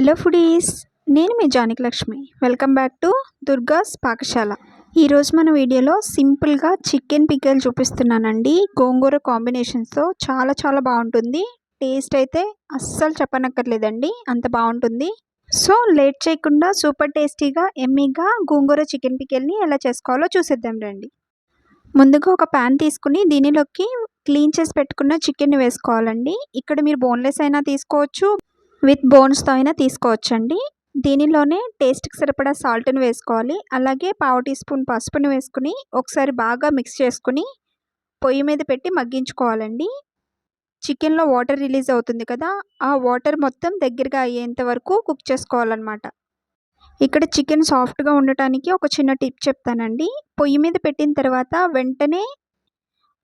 Hello foodies నేను మీ Janaki Lakshmi. Welcome back to దుర్గాస్ పాకశాల ఈరోజు మన వీడియోలో సింపుల్గా చికెన్ పిక్కలు చూపిస్తున్నానండి. గోంగూర కాంబినేషన్స్తో చాలా చాలా బాగుంటుంది. టేస్ట్ అయితే అస్సలు చెప్పనక్కర్లేదండి. అంత బాగుంటుంది. సో లేట్ చేయకుండా సూపర్ టేస్టీగా ఎమ్మీగా గోంగూర చికెన్ పిక్కల్ని ఎలా చేసుకోవాలో చూసేద్దాం రండి. ముందుగా ఒక ప్యాన్ తీసుకుని దీనిలోకి క్లీన్ చేసి పెట్టుకున్న చికెన్ని వేసుకోవాలండి. ఇక్కడ మీరు బోన్లెస్ అయినా తీసుకోవచ్చు విత్ బోన్స్తో అయినా తీసుకోవచ్చండి. దీనిలోనే టేస్ట్కి సరిపడా సాల్ట్ని వేసుకోవాలి. అలాగే పావు టీ స్పూన్ పసుపుని వేసుకుని ఒకసారి బాగా మిక్స్ చేసుకుని పొయ్యి మీద పెట్టి మగ్గించుకోవాలండి. చికెన్లో వాటర్ రిలీజ్ అవుతుంది కదా ఆ వాటర్ మొత్తం దగ్గరగా అయ్యేంత వరకు కుక్ చేసుకోవాలన్నమాట. ఇక్కడ చికెన్ సాఫ్ట్గా ఉండటానికి ఒక చిన్న టిప్ చెప్తానండి. పొయ్యి మీద పెట్టిన తర్వాత వెంటనే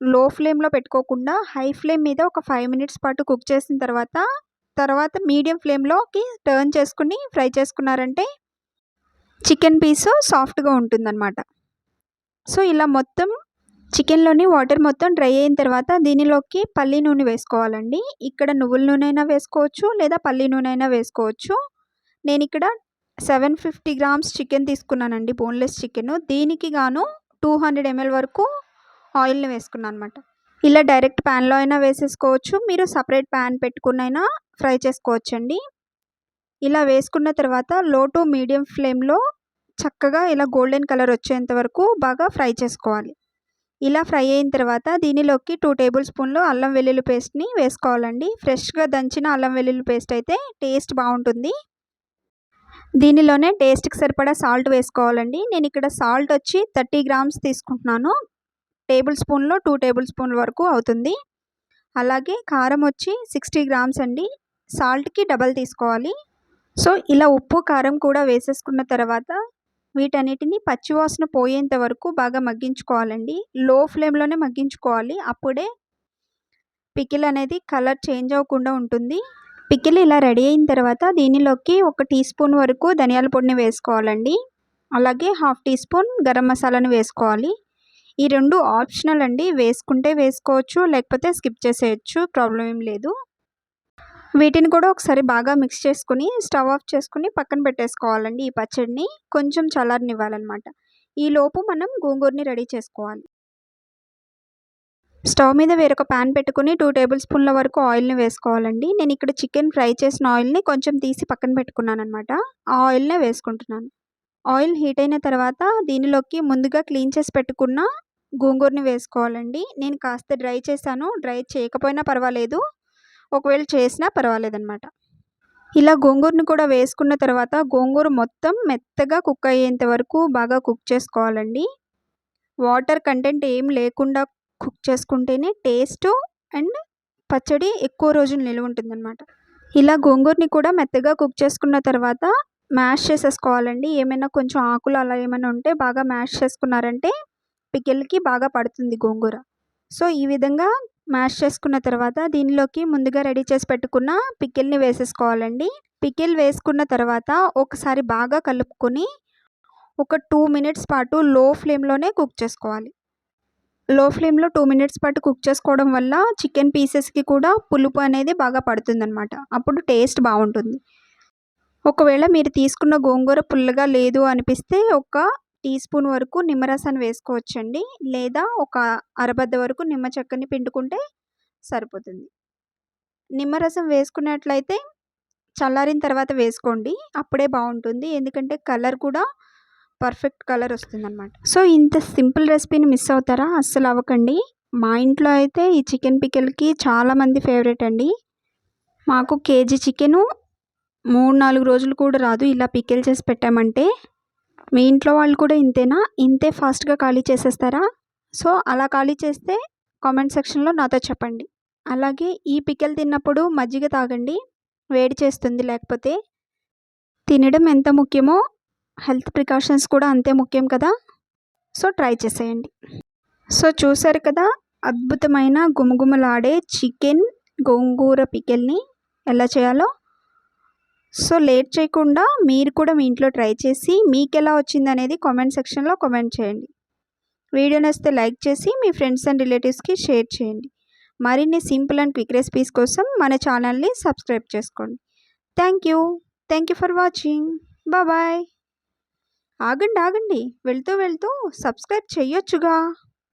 లో ఫ్లేమ్లో పెట్టుకోకుండా హై ఫ్లేమ్ మీద ఒక ఫైవ్ మినిట్స్ పాటు కుక్ చేసిన తర్వాత తర్వాత మీడియం ఫ్లేమ్లోకి టర్న్ చేసుకుని ఫ్రై చేసుకున్నారంటే చికెన్ పీసు సాఫ్ట్గా ఉంటుందన్నమాట. సో ఇలా మొత్తం చికెన్లోని వాటర్ మొత్తం డ్రై అయిన తర్వాత దీనిలోకి పల్లీ నూనె వేసుకోవాలండి. ఇక్కడ నువ్వుల నూనె అయినా వేసుకోవచ్చు లేదా పల్లి నూనె అయినా వేసుకోవచ్చు. నేను ఇక్కడ సెవెన్ ఫిఫ్టీ గ్రామ్స్ చికెన్ తీసుకున్నానండి బోన్లెస్ చికెన్. దీనికి గాను టూ హండ్రెడ్ ఎంఎల్ వరకు ఆయిల్ని వేసుకున్నాను అనమాట ఇలా డైరెక్ట్ ప్యాన్లో అయినా వేసేసుకోవచ్చు. మీరు సపరేట్ ప్యాన్ పెట్టుకునైనా ఫ్రై చేసుకోవచ్చండి. ఇలా వేసుకున్న తర్వాత లో టు మీడియం ఫ్లేమ్లో చక్కగా ఇలా గోల్డెన్ కలర్ వచ్చేంత వరకు బాగా ఫ్రై చేసుకోవాలి. ఇలా ఫ్రై అయిన తర్వాత దీనిలోకి టూ టేబుల్ స్పూన్లు అల్లం వెల్లుల్లి పేస్ట్ని వేసుకోవాలండి. ఫ్రెష్గా దంచిన అల్లం వెల్లుల్లి పేస్ట్ అయితే టేస్ట్ బాగుంటుంది. దీనిలోనే టేస్ట్కి సరిపడా సాల్ట్ వేసుకోవాలండి. నేను ఇక్కడ సాల్ట్ వచ్చి థర్టీ గ్రామ్స్ తీసుకుంటున్నాను. టేబుల్ స్పూన్లో టూ టేబుల్ స్పూన్ల వరకు అవుతుంది. అలాగే కారం వచ్చి సిక్స్టీ గ్రామ్స్ అండి. సాల్ట్కి డబల్ తీసుకోవాలి. సో ఇలా ఉప్పు కారం కూడా వేసేసుకున్న తర్వాత వీటన్నిటిని పచ్చివాసన పోయేంత వరకు బాగా మగ్గించుకోవాలండి. లో ఫ్లేమ్లోనే మగ్గించుకోవాలి. అప్పుడే పికిల్ అనేది కలర్ చేంజ్ అవ్వకుండా ఉంటుంది. పికిల్ ఇలా రెడీ అయిన తర్వాత దీనిలోకి ఒక టీ స్పూన్ వరకు ధనియాల పొడిని వేసుకోవాలండి. అలాగే హాఫ్ టీ స్పూన్ గరం మసాలాను వేసుకోవాలి. ఈ రెండు ఆప్షనల్ అండి. వేసుకుంటే వేసుకోవచ్చు లేకపోతే స్కిప్ చేసేయచ్చు ప్రాబ్లం ఏం లేదు. వీటిని కూడా ఒకసారి బాగా మిక్స్ చేసుకుని స్టవ్ ఆఫ్ చేసుకుని పక్కన పెట్టేసుకోవాలండి ఈ పచ్చడిని. కొంచెం చల్లారనివ్వాలన్నమాట. ఈ లోపు మనం గోంగూరని రెడీ చేసుకోవాలి. స్టవ్ మీద వేరొక ప్యాన్ పెట్టుకుని టూ టేబుల్ స్పూన్ల వరకు ఆయిల్ని వేసుకోవాలండి. నేను ఇక్కడ చికెన్ ఫ్రై చేసిన ఆయిల్ని కొంచెం తీసి పక్కన పెట్టుకున్నాను అనమాట ఆ ఆయిల్నే వేసుకుంటున్నాను. ఆయిల్ హీట్ అయిన తర్వాత దీనిలోకి ముందుగా క్లీన్ చేసి పెట్టుకున్న గోంగూరని వేసుకోవాలండి. నేను కాస్త డ్రై చేశాను. డ్రై చేయకపోయినా పర్వాలేదు. ఒకవేళ చేసినా పర్వాలేదన్నమాట ఇలా గోంగూరని కూడా వేసుకున్న తర్వాత గోంగూర మొత్తం మెత్తగా కుక్ అయ్యేంత వరకు బాగా కుక్ చేసుకోవాలండి. వాటర్ కంటెంట్ ఏం లేకుండా కుక్ చేసుకుంటేనే టేస్ట్ అండ్ పచ్చడి ఎక్కువ రోజులు నిలువ ఉంటుందన్నమాట ఇలా గోంగూరని కూడా మెత్తగా కుక్ చేసుకున్న తర్వాత మ్యాష్ చేసేసుకోవాలండి. ఏమైనా కొంచెం ఆకులు అలా ఏమైనా ఉంటే బాగా మ్యాష్ చేసుకున్నారంటే పికిల్కి బాగా పడుతుంది గోంగూర. సో ఈ విధంగా మ్యాష్ చేసుకున్న తర్వాత దీనిలోకి ముందుగా రెడీ చేసి పెట్టుకున్న పికిల్ని వేసేసుకోవాలండి. పికిల్ వేసుకున్న తర్వాత ఒకసారి బాగా కలుపుకొని ఒక టూ మినిట్స్ పాటు లో ఫ్లేమ్లోనే కుక్ చేసుకోవాలి. లో ఫ్లేమ్లో టూ మినిట్స్ పాటు కుక్ చేసుకోవడం వల్ల చికెన్ పీసెస్కి కూడా పులుపు అనేది బాగా పడుతుందన్నమాట. అప్పుడు టేస్ట్ బాగుంటుంది. ఒకవేళ మీరు తీసుకున్న గోంగూర పుల్లగా లేదు అనిపిస్తే ఒక టీ స్పూన్ వరకు నిమ్మరసాన్ని వేసుకోవచ్చండి. లేదా ఒక అరబద్ద వరకు నిమ్మ చెక్కని పిండుకుంటే సరిపోతుంది. నిమ్మరసం వేసుకున్నట్లయితే చల్లారిన తర్వాత వేసుకోండి. అప్పుడే బాగుంటుంది. ఎందుకంటే కలర్ కూడా పర్ఫెక్ట్ కలర్ వస్తుందన్నమాట. సో ఇంత సింపుల్ రెసిపీని మిస్ అవుతారా? అస్సలు అవ్వకండి. మా ఇంట్లో అయితే ఈ చికెన్ పికిల్కి చాలామంది ఫేవరెట్ అండి. మాకు కేజీ చికెను మూడు నాలుగు రోజులు కూడా రాదు. ఇలా పికిల్ చేసి పెట్టామంటే మీ ఇంట్లో వాళ్ళు కూడా ఇంతేనా? ఇంతే ఫాస్ట్గా ఖాళీ చేసేస్తారా? సో అలా ఖాళీ చేస్తే కామెంట్ సెక్షన్లో నాతో చెప్పండి. అలాగే ఈ పికెల్ తిన్నప్పుడు మజ్జిగ తాగండి. వేడి చేస్తుంది లేకపోతే తినడం ఎంత ముఖ్యమో హెల్త్ ప్రికాషన్స్ కూడా అంతే ముఖ్యం కదా? సో ట్రై చేసేయండి. సో చూసారు కదా? అద్భుతమైన గుమగుమలాడే చికెన్ గోంగూర పికెల్ని ఎలా చేయాలో? సో లేట్ చేయకుండా మీరు కూడా మీ ఇంట్లో ట్రై చేసి మీకు ఎలా వచ్చింది అనేది కామెంట్ సెక్షన్లో కామెంట్ చేయండి. వీడియో నచ్చితే లైక్ చేసి మీ ఫ్రెండ్స్ అండ్ రిలేటివ్స్కి షేర్ చేయండి. మరిన్ని సింపుల్ అండ్ క్విక్ రెసిపీస్ కోసం మన ఛానల్ని సబ్స్క్రైబ్ చేసుకోండి. Thank you. Thank you for watching. Bye ఆగండి ఆగండి. వెళ్తూ వెళ్తూ సబ్స్క్రైబ్ చేయొచ్చుగా